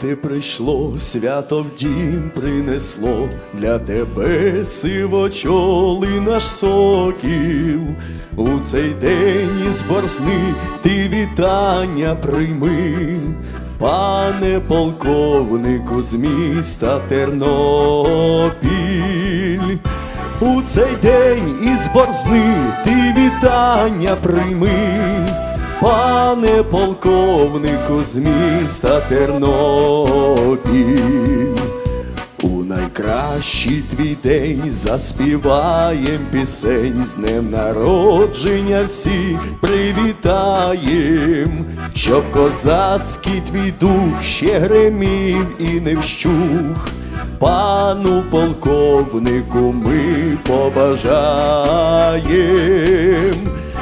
Ти прийшло, свято в дім принесло для тебе сивочолий наш сокіл. У цей день із борсни ти вітання прийми, пане полковнику з міста Тернопіль. У цей день із борзни ти вітання прийми, пане полковнику з міста Тернопіль. У найкращий твій день заспіваєм пісень, з днем народження всі привітаєм, щоб козацький твій дух ще гремів і не вщух. Пану полковнику ми побажаєм,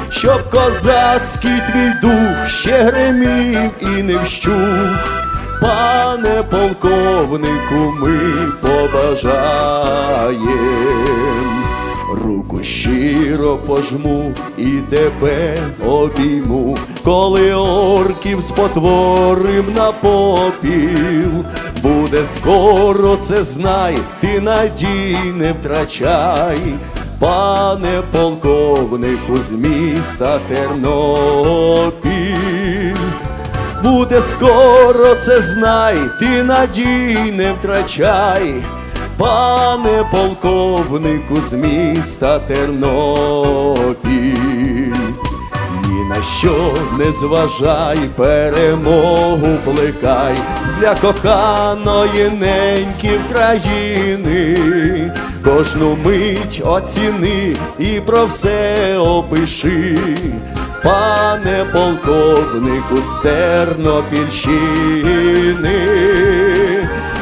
щоб козацький твій дух ще гремів і не вщух. Пане полковнику, ми побажаєм, руку щиро пожму і тебе обійму, коли орків спотворим на попіл. Буде скоро, це знай, ти надій не втрачай, пане полковнику з міста Тернопіль. Буде скоро, це знай, ти надій не втрачай, пане полковнику з міста Тернопіль. Ні на що не зважай, перемогу плекай для коханої неньки країни. Кожну мить оціни і про все опиши, пане полковнику з Тернопільщини.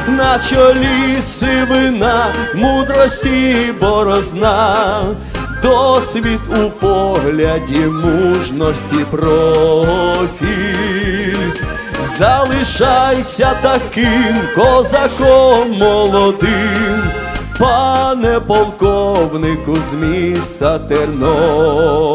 На чолі сивина, мудрості борозна, досвід у погляді мужності профіль. Залишайся таким козаком молодим, пане полковнику з міста Тернопіль.